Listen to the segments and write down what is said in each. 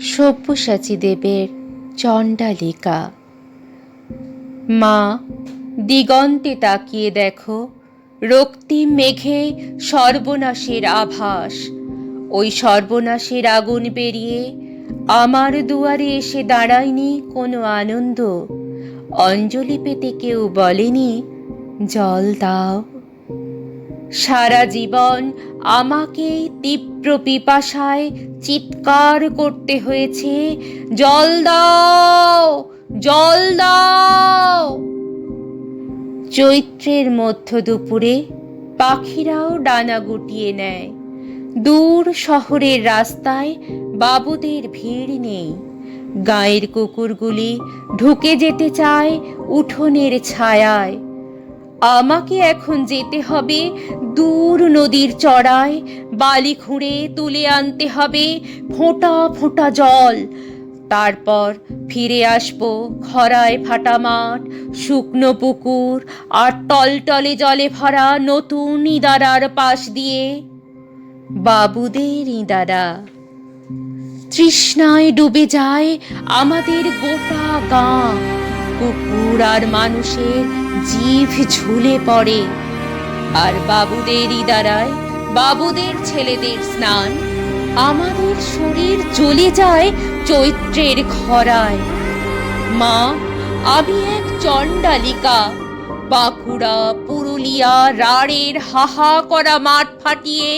সব্যসাচী দেবের চণ্ডালিকা। মা, দিগন্তে তাকিয়ে দেখো রক্তিম মেঘে সর্বনাশের আভাস। ওই সর্বনাশের আগুন বেরিয়ে আমার দুয়ারে এসে দাঁড়ায়নি কোনো আনন্দ। অঞ্জলি পেতে কেউ বলেনি, জল দাও। সারা জীবন আমাকে তীব্র পিপাসায় চিৎকার করতে হয়েছে। জল দাও জল দাও। চৈত্রের মধ্য দুপুরে পাখিরাও ডানা গুটিয়ে নেয়। দূর শহরের রাস্তায় বাবুদের ভিড় নেই। গায়ের কুকুরগুলি ঢুকে যেতে চায় উঠোনের ছায়ায়। আমাকে এখন যেতে হবে দূর নদীর চড়ায় বালি খুঁড়ে তুলে আনতে হবে ফোঁটা ফোঁটা জল। তারপর ফিরে আসব খরায় ফাটা মাঠ, শুকনো পুকুর আর টলটলে জলে ভরা নতুন ইদারার পাশ দিয়ে। বাবুদের ইদারা। তৃষ্ণায় ডুবে যায় আমাদের গোটা গাঁ। কুকুর আর মানুষের জিভ ঝুলে পড়ে। আর বাবুদের ইদারায় বাবুদের ছেলেদের স্নান আমাদের শরীর জ্বলে যায় চৈত্রের খরায়। মা, আমি এক চণ্ডালিকা। বাঁকুড়া, পুরুলিয়া, রাড়ের হাহা করা মাঠ ফাটিয়ে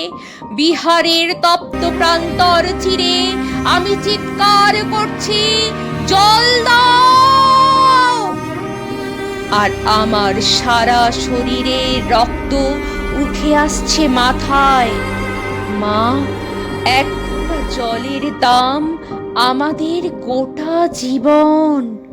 বিহারের তপ্ত প্রান্তর চিরে আমি চিৎকার করছি, জল দাও আর আমার সারা শরীরে রক্ত উঠে আসছে মাথায়। মা এক জলের দাম আমাদের গোটা জীবন।